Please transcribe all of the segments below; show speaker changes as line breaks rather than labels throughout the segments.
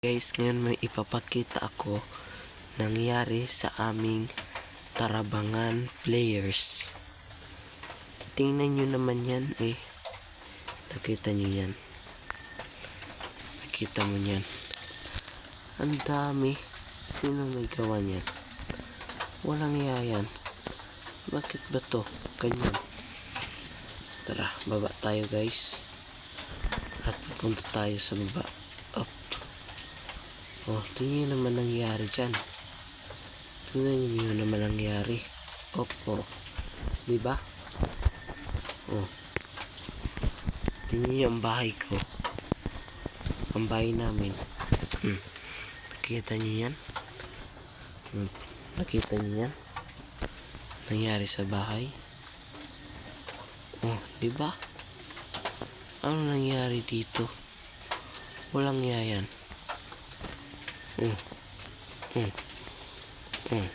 Guys, ngayon may ipapakita ako nangyari sa aming tarabangan players. Tingnan nyo naman yan eh. Nakita nyo yan. Nakita mo yan. Ang dami. Sino may gawa niyan? Walang yayan. Bakit ba to? Ganyan. Tara, baba tayo guys. At pupunta tayo sa baba. Oh, tingnan naman nangyari dyan. Tingnan nyo naman nangyari. Opo. Di ba? Oh. Tingnan nyo ang bahay ko. Ang bahay namin. Hmm. Nakita nyo yan? Hmm. Nakita nyo yan? Nangyari sa bahay. Oh, di ba? Ano nangyari dito? Walang yayan. Mm. Mm. Mm.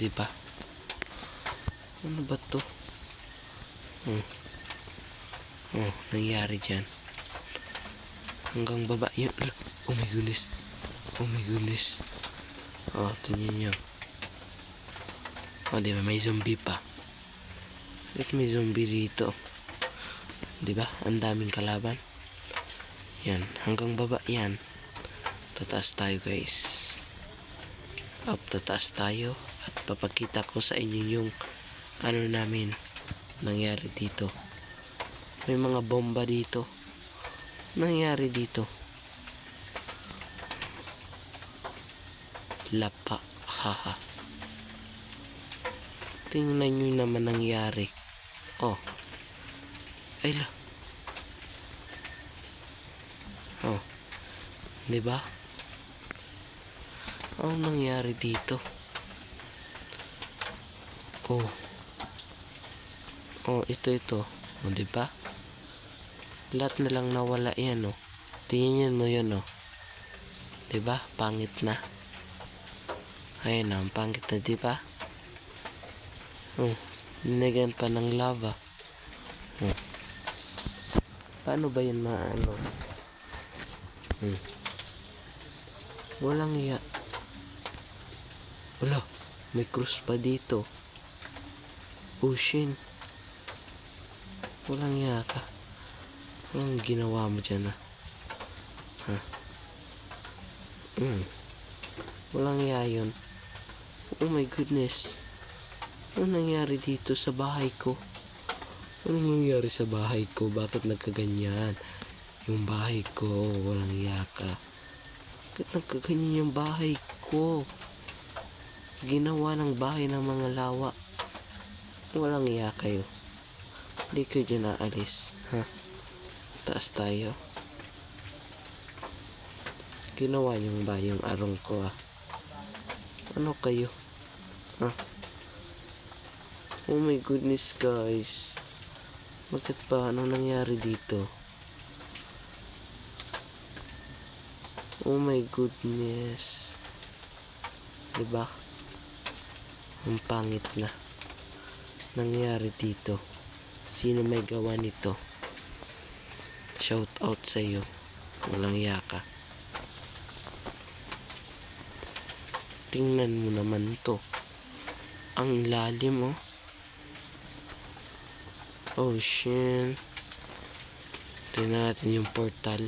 Di ba? Ano ba to? Mm. Oh, nangyari dyan. Hanggang baba yun. Oh my goodness. Oh my goodness. Oh, tingnan nyo. Oh, di ba? May zombie pa. Bakit may zombie dito? Di ba? Ang daming kalaban. Yan. Hanggang baba yan. Tataas tayo guys. Up, tataas tayo. At papakita ko sa inyo yung ano namin nangyari dito. May mga bomba dito. Nangyari dito. Lapa. Haha. Tingnan nyo naman nangyari. Oh. Ay la. Oh. Di ba? Ano nangyari dito? Oh. Oh, ito ito. Oh, di? Lahat na lang nawala yan, oh. Tingnan mo yun, oh. Di ba? Pangit na. Ayun, oh, ang pangit na, di ba? Oh, nilagyan pa ng lava. Oh. Paano ba yun maano? Hmm. Walang iya. Wala, may krus pa dito. Ocean. Walang iya ka. Anong ginawa mo dyan ah? Ha? Hmm. Walang iya yun. Oh my goodness. Ano nangyari dito sa bahay ko? Ano nangyari sa bahay ko? Bakit nagkaganyan? Yung bahay ko, walang yaka. Bakit nagkaganyan yung bahay ko? Ginawa ng bahay ng mga lawa. Walang iya kayo. Hindi kayo dyan aalis. Ha? Taas tayo. Ginawa yung ba yung arong ko ah. Ano kayo? Ha? Oh my goodness guys. Bakit ba? Anong nangyari dito? Oh my goodness. Diba? Ang pangit na. Nangyari dito. Sino may gawa nito? Shout out sa iyo. Walang yaka. Tingnan mo naman to. Ang lalim oh. Oh, shit. Tingnan natin yung portal.